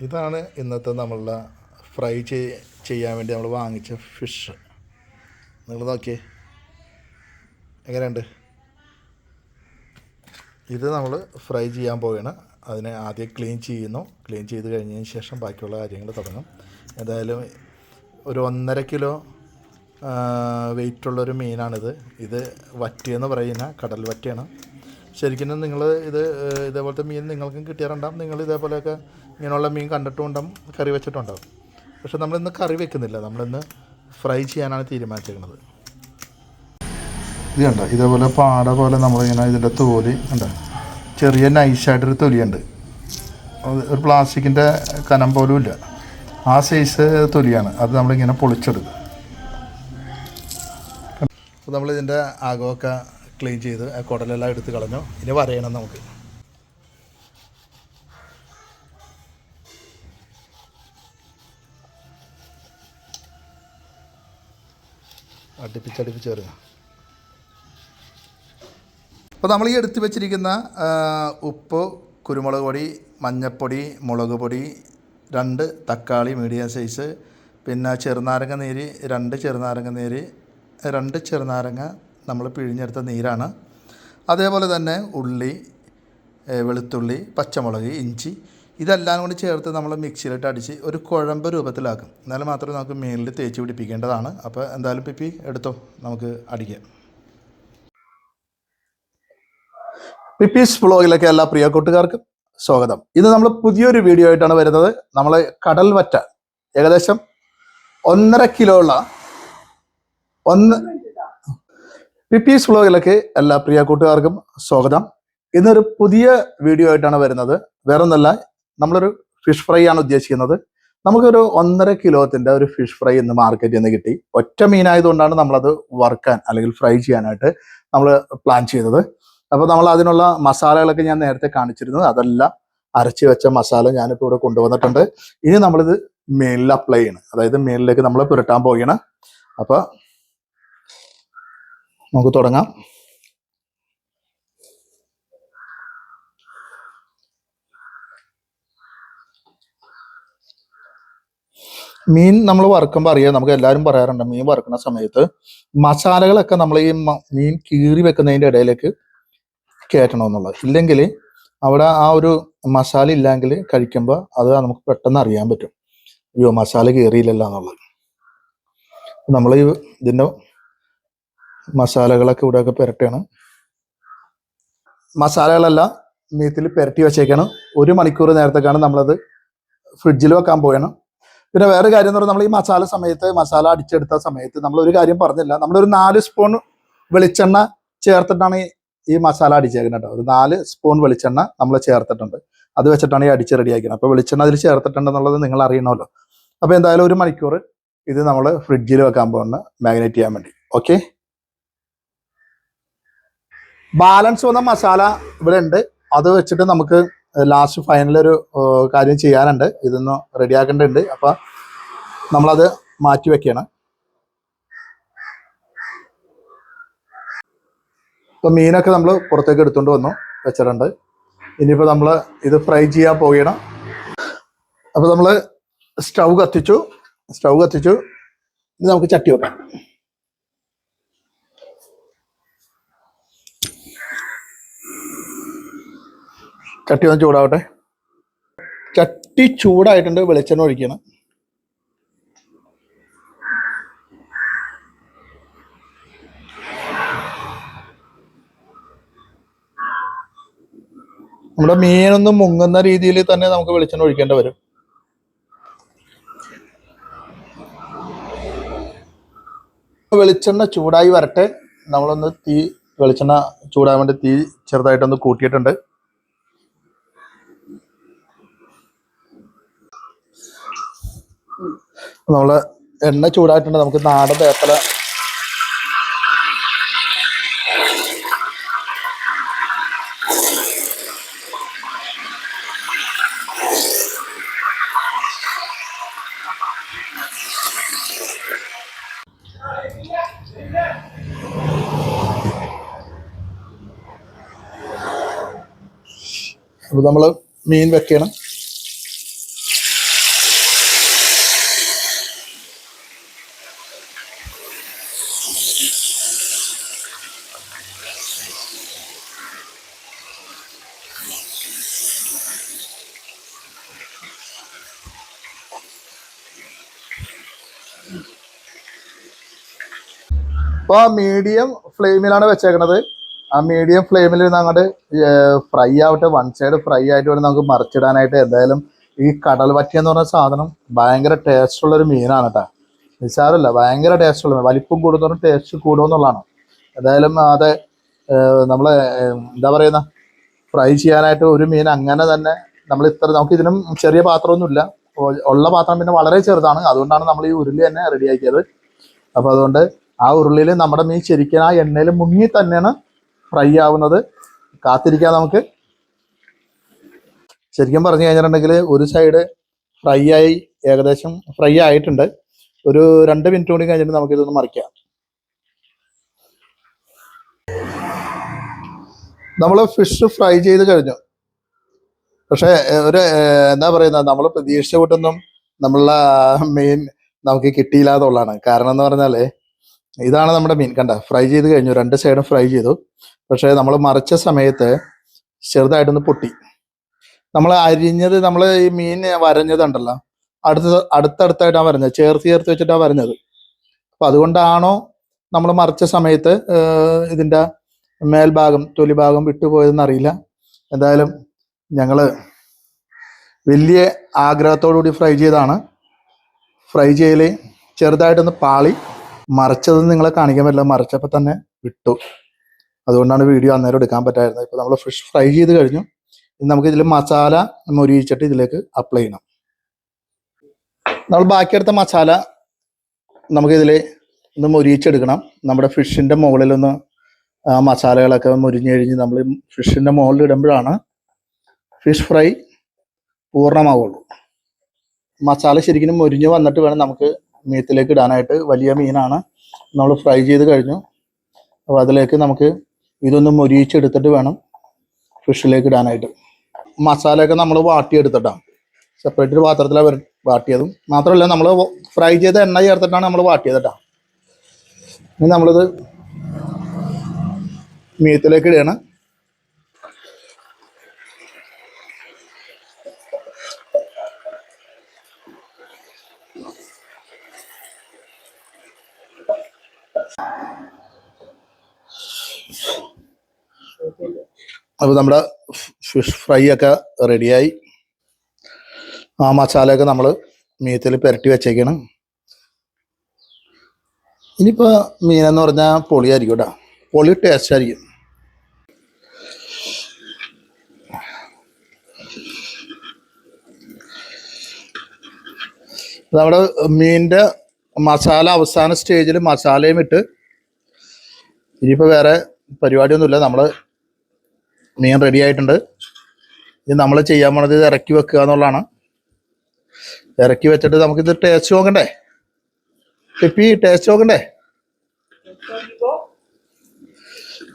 ഇതാണ് ഇന്നത്തെ നമ്മളുടെ ഫ്രൈ ചെയ്- ചെയ്യാൻ വേണ്ടി നമ്മൾ വാങ്ങിച്ച ഫിഷ്. നിങ്ങൾ നോക്കിയേ. എങ്ങനെയുണ്ട്? ഇത് നമ്മൾ ഫ്രൈ ചെയ്യാൻ പോവുകയാണ്. അതിനെ ആദ്യം ക്ലീൻ ചെയ്യുന്നു. ക്ലീൻ ചെയ്ത് കഴിഞ്ഞതിന് ശേഷം ബാക്കിയുള്ള കാര്യങ്ങൾ തുടങ്ങും. എന്തായാലും ഒരു ഒന്നര കിലോ വെയിറ്റുള്ളൊരു മീനാണിത്. ഇത് വറ്റിയെന്ന് പറയുന്ന കടൽ വറ്റിയാണ്. ശരിക്കും നിങ്ങൾ ഇത് ഇതേപോലത്തെ മീൻ നിങ്ങൾക്കും കിട്ടിയാറുണ്ടാവും നിങ്ങൾ ഇതേപോലെയൊക്കെ ഇങ്ങനെയുള്ള മീൻ കണ്ടിട്ടുണ്ടാവും കറി വെച്ചിട്ടുണ്ടാവും പക്ഷെ നമ്മളിന്ന് കറി വെക്കുന്നില്ല. നമ്മളിന്ന് ഫ്രൈ ചെയ്യാനാണ് തീരുമാനിച്ചിരിക്കുന്നത്. ഇത് കണ്ടോ? ഇതേപോലെ പാട പോലെ നമ്മളിങ്ങനെ ഇതിന്റെ തോലി ഉണ്ട് ചെറിയ നൈസായിട്ടൊരു തൊലിയുണ്ട്. ഒരു പ്ലാസ്റ്റിക്കിന്റെ കനം പോലും ഇല്ല. ആ സൈസ് തൊലിയാണ്. അത് നമ്മളിങ്ങനെ പൊളിച്ചെടുക്കും അപ്പോൾ നമ്മളിതിന്റെ ആകമൊക്കെ ക്ലീൻ ചെയ്ത് ആ കുടലെല്ലാം എടുത്ത് കളഞ്ഞോ? ഇനി വരയണം നമുക്ക്. അടുപ്പിച്ചടുപ്പിച്ച് വരുക അപ്പോൾ നമ്മൾ ഈ എടുത്തു വെച്ചിരിക്കുന്ന ഉപ്പ് കുരുമുളക് പൊടി മഞ്ഞൾപ്പൊടി മുളക് പൊടി രണ്ട് തക്കാളി മീഡിയം സൈസ് പിന്നെ ചെറുനാരങ്ങ നീര് രണ്ട് ചെറുനാരങ്ങ നീര് രണ്ട് ചെറുനാരങ്ങ നമ്മൾ പിഴിഞ്ഞെടുത്ത നീരാണ്. അതേപോലെ തന്നെ ഉള്ളി വെളുത്തുള്ളി പച്ചമുളക് ഇഞ്ചി ഇതെല്ലാം കൂടി ചേർത്ത് നമ്മൾ മിക്സിയിലിട്ട് അടിച്ച് ഒരു കുഴമ്പ് രൂപത്തിലാക്കും. എന്നാലും മാത്രമേ നമുക്ക് മേലിൽ തേച്ച് പിടിപ്പിക്കേണ്ടതാണ്. അപ്പോൾ എന്തായാലും പിപ്പി എടുത്തോ? നമുക്ക് അടിക്കാം. പിപ്പീസ് ബ്ലോഗിലൊക്കെ എല്ലാ പ്രിയ കൂട്ടുകാർക്കും സ്വാഗതം. ഇത് നമ്മൾ പുതിയൊരു വീഡിയോ ആയിട്ടാണ് വരുന്നത്. നമ്മൾ കടൽ വറ്റ ഏകദേശം ഒന്നര കിലോ ഉള്ള ഒന്ന് പിപ്പീസ് വ്ളോഗിലേക്ക് എല്ലാ പ്രിയ കൂട്ടുകാർക്കും സ്വാഗതം. ഇന്നൊരു പുതിയ വീഡിയോ ആയിട്ടാണ് വരുന്നത്. വേറെ ഒന്നല്ല നമ്മളൊരു ഫിഷ് ഫ്രൈ ആണ് ഉദ്ദേശിക്കുന്നത്. നമുക്കൊരു ഒന്നര കിലോത്തിന്റെ ഒരു ഫിഷ് ഫ്രൈ ഇന്ന് മാർക്കറ്റിൽ നിന്ന് കിട്ടി. ഒറ്റ മീനായതുകൊണ്ടാണ് നമ്മളത് വറുക്കാൻ അല്ലെങ്കിൽ ഫ്രൈ ചെയ്യാനായിട്ട് നമ്മൾ പ്ലാൻ ചെയ്തത്. അപ്പോൾ നമ്മൾ അതിനുള്ള മസാലകളൊക്കെ ഞാൻ നേരത്തെ കാണിച്ചിരുന്നത് അതെല്ലാം അരച്ച് വെച്ച മസാല ഞാനിപ്പോൾ ഇവിടെ കൊണ്ടുവന്നിട്ടുണ്ട്. ഇനി നമ്മളിത് മേലിൽ അപ്ലൈ ചെയ്യണം. അതായത് മേലിലേക്ക് നമ്മൾ പുരട്ടാൻ പോവുകയാണ്. അപ്പോൾ നമുക്ക് തുടങ്ങാം. മീൻ നമ്മൾ വറുക്കുമ്പോൾ അറിയാം നമുക്ക് എല്ലാവരും പറയാറുണ്ട് മീൻ വറുക്കുന്ന സമയത്ത് മസാലകളൊക്കെ നമ്മൾ ഈ മീൻ കീറി വെക്കുന്നതിന്റെ ഇടയിലേക്ക് കയറ്റണമെന്നുള്ളത്. ഇല്ലെങ്കിൽ അവിടെ ആ ഒരു മസാല ഇല്ലെങ്കിൽ കഴിക്കുമ്പോൾ അത് നമുക്ക് പെട്ടെന്ന് അറിയാൻ പറ്റും. അയ്യോ മസാല കയറിയില്ലല്ലോ എന്നുള്ളത്. നമ്മൾ ഇതിന്റെ മസാലകളൊക്കെ ഇവിടെയൊക്കെ പുരട്ടുകയാണ് മസാലകളല്ല മീത്തിൽ പുരട്ടി വെച്ചേക്കാണ്. ഒരു മണിക്കൂർ നേരത്തേക്കാണ് നമ്മളത് ഫ്രിഡ്ജിൽ വെക്കാൻ പോയാണ് പിന്നെ വേറെ കാര്യം എന്ന് പറഞ്ഞാൽ നമ്മൾ ഈ മസാല സമയത്ത് മസാല അടിച്ചെടുത്ത സമയത്ത് നമ്മൾ ഒരു കാര്യം പറഞ്ഞില്ല. നമ്മളൊരു നാല് സ്പൂൺ വെളിച്ചെണ്ണ ചേർത്തിട്ടാണ് ഈ- മസാല അടിച്ചേക്കുന്നത് ഒരു നാല് സ്പൂൺ വെളിച്ചെണ്ണ നമ്മൾ ചേർത്തിട്ടുണ്ട്. അത് വെച്ചിട്ടാണ് ഈ അടിച്ച് റെഡിയാക്കുന്നത് അപ്പോൾ വെളിച്ചെണ്ണ അതിൽ ചേർത്തിട്ടുണ്ടെന്നുള്ളത് നിങ്ങൾ അറിയണമല്ലോ. അപ്പോൾ എന്തായാലും ഒരു മണിക്കൂർ ഇത് നമ്മൾ ഫ്രിഡ്ജിൽ വെക്കാൻ പോകുന്ന മാഗ്നേറ്റ് ചെയ്യാൻ വേണ്ടി. ഓക്കെ? ബാലൻസ് വന്ന മസാല ഇവിടെ ഉണ്ട് അത് വെച്ചിട്ട് നമുക്ക് ലാസ്റ്റ് ഫൈനൽ ഒരു കാര്യം ചെയ്യാനുണ്ട്. ഇതൊന്ന് റെഡിയാക്കേണ്ടതുണ്ട് അപ്പൊ നമ്മളത് മാറ്റി വെക്കണം. ഇപ്പൊ മീനൊക്കെ നമ്മൾ പുറത്തേക്ക് എടുത്തുകൊണ്ട് വന്നു വെച്ചിട്ടുണ്ട്. ഇനിയിപ്പോ നമ്മൾ ഇത് ഫ്രൈ ചെയ്യാൻ പോവുകയാണ്. അപ്പൊ നമ്മൾ സ്റ്റൗ കത്തിച്ചു. സ്റ്റൗ കത്തിച്ചു. ഇനി നമുക്ക് ചട്ടി വെക്കാം. ചട്ടി ഒന്ന് ചൂടാവട്ടെ. ചട്ടി ചൂടായിട്ടുണ്ട് വെളിച്ചെണ്ണ ഒഴിക്കണം. നമ്മുടെ മീനൊന്നും മുങ്ങുന്ന രീതിയിൽ തന്നെ നമുക്ക് വെളിച്ചെണ്ണ ഒഴിക്കേണ്ടി വരും. വെളിച്ചെണ്ണ ചൂടായി വരട്ടെ. നമ്മളൊന്ന് തീ വെളിച്ചെണ്ണ ചൂടാൻ വേണ്ടി തീ ചെറുതായിട്ടൊന്ന് കൂട്ടിയിട്ടുണ്ട്. നമ്മൾ എണ്ണ ചൂടായിട്ടുണ്ട്. നമുക്ക് നാടൻ വേപ്പല. അപ്പൊ നമ്മൾ മീൻ വെക്കണം. അപ്പോൾ മീഡിയം ഫ്ലെയിമിലാണ് വെച്ചേക്കണത്. ആ മീഡിയം ഫ്ലെയിമിൽ അങ്ങോട്ട് ഫ്രൈ ആവട്ടെ. വൺ സൈഡ് ഫ്രൈ ആയിട്ട് വേണം നമുക്ക് മറിച്ചിടാനായിട്ട്. എന്തായാലും ഈ കടൽ വറ്റി എന്ന് പറഞ്ഞ സാധനം ഭയങ്കര ടേസ്റ്റ് ഒരു മീനാണ് കേട്ടോ നിസാരമല്ല ഭയങ്കര ടേസ്റ്റ് ഉള്ള മീൻ. വലിപ്പം കൂടുന്നതും ടേസ്റ്റ് കൂടുമെന്നുള്ളതാണ് എന്തായാലും അത് നമ്മൾ എന്താ പറയുന്ന ഫ്രൈ ചെയ്യാനായിട്ട് ഒരു മീൻ അങ്ങനെ തന്നെ നമ്മൾ ഇത്ര നമുക്ക് ഇതിനും ചെറിയ പാത്രമൊന്നുമില്ല. ഉള്ള പാത്രം പിന്നെ വളരെ ചെറുതാണ്. അതുകൊണ്ടാണ് നമ്മൾ ഈ ഉരുളി തന്നെ റെഡിയാക്കിയത് അപ്പോൾ അതുകൊണ്ട് ആ ഉരുളിയിൽ നമ്മുടെ മീൻ ശരിക്കും ആ എണ്ണയിൽ മുങ്ങി തന്നെയാണ് ഫ്രൈ ആവുന്നത്. കാത്തിരിക്കാം നമുക്ക്. ശരിക്കും പറഞ്ഞു കഴിഞ്ഞിട്ടുണ്ടെങ്കിൽ ഒരു സൈഡ് ഫ്രൈ ആയി ഏകദേശം ഫ്രൈ ആയിട്ടുണ്ട്. ഒരു രണ്ട് മിനിറ്റ് കൂടി കഴിഞ്ഞിട്ട് നമുക്ക് ഇതൊന്ന് മറിക്കാം. നമ്മൾ ഫിഷ് ഫ്രൈ ചെയ്ത് കഴിഞ്ഞു. പക്ഷേ ഒരു എന്താ പറയുന്നത്? നമ്മൾ പ്രതീക്ഷിച്ച കൂട്ടൊന്നും നമ്മളുടെ മെയിൻ നമുക്ക് കിട്ടിയില്ല എന്നുള്ളതാണ്. കാരണം എന്ന് പറഞ്ഞാൽ ഇതാണ് നമ്മുടെ മീൻ. കണ്ട ഫ്രൈ ചെയ്ത് കഴിഞ്ഞു. രണ്ട് സൈഡും ഫ്രൈ ചെയ്തു. പക്ഷേ നമ്മൾ മറിച്ച സമയത്ത് ചെറുതായിട്ടൊന്ന് പൊട്ടി. നമ്മൾ അരിഞ്ഞത് നമ്മൾ ഈ മീൻ വരഞ്ഞതുണ്ടല്ലോ അടുത്ത അടുത്തടുത്തായിട്ടാണ് വരഞ്ഞത്. ചേർത്ത് ചേർത്ത് വെച്ചിട്ടാണ് വരഞ്ഞത്. അപ്പം അതുകൊണ്ടാണോ നമ്മൾ മറിച്ച സമയത്ത് ഇതിന്റെ മേൽഭാഗം തൊലിഭാഗം വിട്ടുപോയതെന്ന് അറിയില്ല. എന്തായാലും ഞങ്ങൾ വലിയ ആഗ്രഹത്തോടു കൂടി ഫ്രൈ ചെയ്താണ് ഫ്രൈ ചെയ്യൽ ചെറുതായിട്ടൊന്ന് പാളി. മറിച്ചത് നിങ്ങളെ കാണിക്കാൻ പറ്റില്ല. മറിച്ചപ്പോൾ തന്നെ വിട്ടു. അതുകൊണ്ടാണ് വീഡിയോ അന്നേരം എടുക്കാൻ പറ്റായിരുന്നത് ഇപ്പോൾ നമ്മൾ ഫിഷ് ഫ്രൈ ചെയ്ത് കഴിഞ്ഞു. ഇനി നമുക്ക് ഇതിൽ മസാല മൊരിയിച്ചിട്ട് ഇതിലേക്ക് അപ്ലൈ ചെയ്യണം. നമ്മൾ ബാക്കിയെടുത്ത മസാല നമുക്കിതിൽ ഒന്ന് മൊരിയിച്ചെടുക്കണം. നമ്മുടെ ഫിഷിന്റെ മുകളിലൊന്ന് മസാലകളൊക്കെ മുരിഞ്ഞ് കഴിഞ്ഞ് നമ്മൾ ഫിഷിന്റെ മുകളിൽ ഇടുമ്പോഴാണ് ഫിഷ് ഫ്രൈ പൂർണമാവുള്ളൂ. മസാല ശരിക്കും മുരിഞ്ഞ് വന്നിട്ട് വേണം നമുക്ക് മീത്തിലേക്ക് ഇടാനായിട്ട് വലിയ മീനാണ്. നമ്മൾ ഫ്രൈ ചെയ്ത് കഴിഞ്ഞു. അപ്പോൾ അതിലേക്ക് നമുക്ക് ഇതൊന്ന് മൊരിയിച്ചെടുത്തിട്ട് വേണം ഫിഷിലേക്ക് ഇടാനായിട്ട്. മസാലയൊക്കെ നമ്മൾ വാട്ടിയെടുത്തിട്ടാണ് സെപ്പറേറ്റ് ഒരു പാത്രത്തിലാണ് വാട്ടിയതും. മാത്രമല്ല നമ്മൾ ഫ്രൈ ചെയ്ത എണ്ണ ചേർത്തിട്ടാണ് നമ്മൾ വാട്ടിയത് കേട്ടോ ഇനി നമ്മളിത് മീത്തിലേക്ക് ഇടുകയാണ്. അപ്പോൾ നമ്മുടെ ഫിഷ് ഫ്രൈ ഒക്കെ റെഡിയായി. ആ മസാലയൊക്കെ നമ്മൾ മീത്തിൽ പുരട്ടി വെച്ചേക്കാണ്. ഇനിയിപ്പോൾ മീനെന്ന് പറഞ്ഞാൽ പൊളിയായിരിക്കും കേട്ടോ. പൊളി ടേസ്റ്റ് ആയിരിക്കും. നമ്മുടെ മീനിന്റെ മസാല അവസാന സ്റ്റേജിൽ മസാലയും ഇട്ട് ഇനിയിപ്പോൾ വേറെ പരിപാടിയൊന്നുമില്ല. നമ്മൾ മീൻ റെഡി ആയിട്ടുണ്ട്. ഇത് നമ്മൾ ചെയ്യാൻ പോണത് ഇത് ഇറക്കി വെക്കുക എന്നുള്ളതാണ്. ഇറക്കി വെച്ചിട്ട് നമുക്കിത് ടേസ്റ്റ് നോക്കണ്ടേ? ഇപ്പി ടേസ്റ്റ് നോക്കണ്ടേ?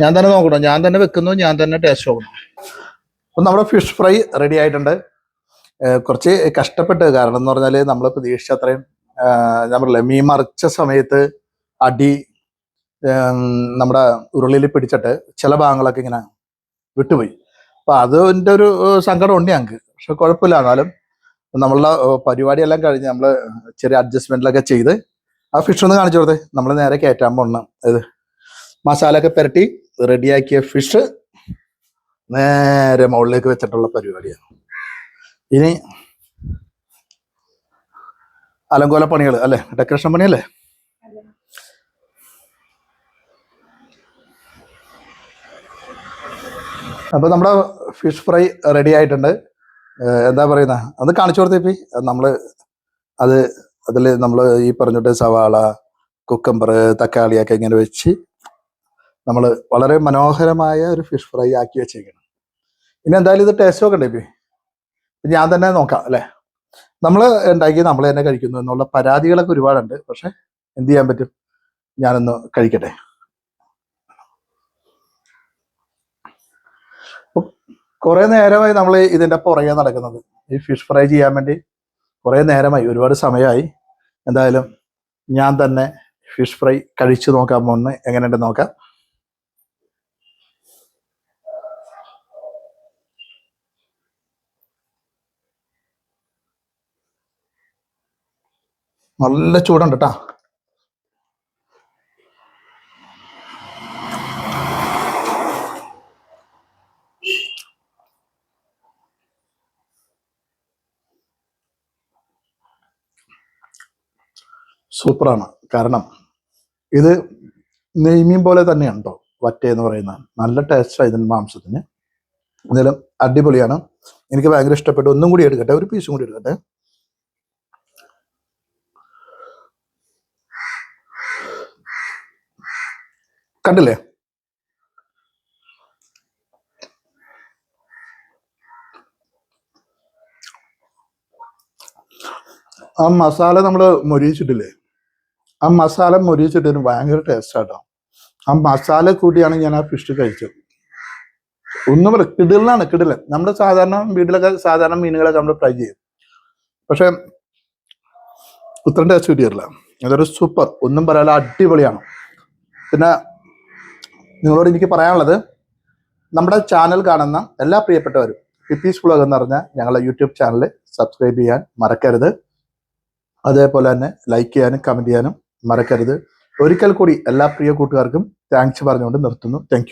ഞാൻ തന്നെ നോക്കണം? ഞാൻ തന്നെ വെക്കുന്നു ഞാൻ തന്നെ ടേസ്റ്റ് നോക്കണം അപ്പം നമ്മുടെ ഫിഷ് ഫ്രൈ റെഡി ആയിട്ടുണ്ട്. കുറച്ച് കഷ്ടപ്പെട്ട് കാരണം എന്ന് പറഞ്ഞാൽ നമ്മൾ പ്രതീക്ഷിച്ച അത്രയും ഞാൻ പറഞ്ഞില്ലേ മീൻ മറിച്ച സമയത്ത് അടി നമ്മുടെ ഉരുളിയിൽ പിടിച്ചിട്ട് ചില ഭാഗങ്ങളൊക്കെ ഇങ്ങനെ വിട്ടുപോയി. അപ്പൊ അതിന്റെ ഒരു സങ്കടം ഉണ്ട് ഞങ്ങൾക്ക് പക്ഷെ കുഴപ്പമില്ല എന്നാലും നമ്മളുടെ പരിപാടിയെല്ലാം കഴിഞ്ഞ് നമ്മൾ ചെറിയ അഡ്ജസ്റ്റ്മെന്റിലൊക്കെ ചെയ്ത് ആ ഫിഷ് ഒന്ന് കാണിച്ചു കൊടുത്തേ. നമ്മൾ നേരെ കയറ്റാൻ പോണ ഇത് മസാല ഒക്കെ പുരട്ടി റെഡിയാക്കിയ ഫിഷ് നേരെ മുകളിലേക്ക് വെച്ചിട്ടുള്ള പരിപാടിയാണ്. ഇനി അലങ്കോല പണികൾ അല്ലെ? ഡെക്കറേഷൻ പണിയല്ലേ? അപ്പൊ നമ്മുടെ ഫിഷ് ഫ്രൈ റെഡി ആയിട്ടുണ്ട്. എന്താ പറയുന്ന? അത് കാണിച്ചു കൊടുത്തേപ്പി നമ്മൾ അത് അതിൽ നമ്മൾ ഈ പറഞ്ഞിട്ട് സവാള കുക്കമ്പർ തക്കാളിയൊക്കെ ഇങ്ങനെ വെച്ച് നമ്മൾ വളരെ മനോഹരമായ ഒരു ഫിഷ് ഫ്രൈ ആക്കി വെച്ചേക്കണം. ഇനി എന്തായാലും ഇത് ടേസ്റ്റ് നോക്കണ്ടേ ഇപ്പി? ഞാൻ തന്നെ നോക്കാം അല്ലെ? നമ്മൾ ഉണ്ടാക്കി നമ്മൾ തന്നെ കഴിക്കുന്നു എന്നുള്ള പരാതികളൊക്കെ ഒരുപാടുണ്ട്. പക്ഷെ എന്ത് ചെയ്യാൻ പറ്റും? ഞാനൊന്ന് കഴിക്കട്ടെ. കുറെ നേരമായി നമ്മൾ ഇതിന്റെ പുറകെ നടക്കുന്നത്. ഈ ഫിഷ് ഫ്രൈ ചെയ്യാൻ വേണ്ടി കുറെ നേരമായി ഒരുപാട് സമയമായി. എന്തായാലും ഞാൻ തന്നെ ഫിഷ് ഫ്രൈ കഴിച്ചു നോക്കാൻ പോകുന്നു എങ്ങനെയുണ്ട് നോക്കാം. നല്ല ചൂടുണ്ട് കേട്ടാ സൂപ്പറാണ്. കാരണം ഇത് നെയ്മീൻ പോലെ തന്നെയുണ്ടോ വറ്റ എന്ന് പറയുന്നത് നല്ല ടേസ്റ്റാണ് ഇതിന്റെ മാംസത്തിന്. എന്തായാലും അടിപൊളിയാണ്. എനിക്ക് ഭയങ്കര ഇഷ്ടപ്പെട്ടു. ഒന്നും കൂടി എടുക്കട്ടെ. ഒരു പീസും കൂടി എടുക്കട്ടെ. കണ്ടില്ലേ? ആ മസാല നമ്മൾ മൊരിയിച്ചിട്ടില്ലേ? ആ മസാല മൊരിയിച്ചിട്ടതിന് ഭയങ്കര ടേസ്റ്റ് ആട്ടോ. ആ മസാല കൂടിയാണ് ഞാൻ ആ ഫിഷ് കഴിച്ചത്. ഒന്നും കിടിലാണ് കിടിലൻ നമ്മുടെ സാധാരണ വീട്ടിലൊക്കെ സാധാരണ മീനുകളൊക്കെ നമ്മൾ ഫ്രൈ ചെയ്യും. പക്ഷെ ഉത്തരം ടേസ്റ്റ് കിട്ടിയിട്ടില്ല. അതൊരു സൂപ്പർ ഒന്നും പറയാല്ല അടിപൊളിയാണ്. പിന്നെ നിങ്ങളോട് എനിക്ക് പറയാനുള്ളത് നമ്മുടെ ചാനൽ കാണുന്ന എല്ലാ പ്രിയപ്പെട്ടവരും പിപ്പീസ് വ്ളോഗ് എന്ന് പറഞ്ഞാൽ ഞങ്ങളുടെ യൂട്യൂബ് ചാനൽ സബ്സ്ക്രൈബ് ചെയ്യാൻ മറക്കരുത്. അതേപോലെ തന്നെ ലൈക്ക് ചെയ്യാനും കമന്റ് ചെയ്യാനും മറക്കരുത്. ഒരിക്കൽ കൂടി എല്ലാ പ്രിയ കൂട്ടുകാർക്കും താങ്ക്സ് പറഞ്ഞുകൊണ്ട് നിർത്തുന്നു. താങ്ക്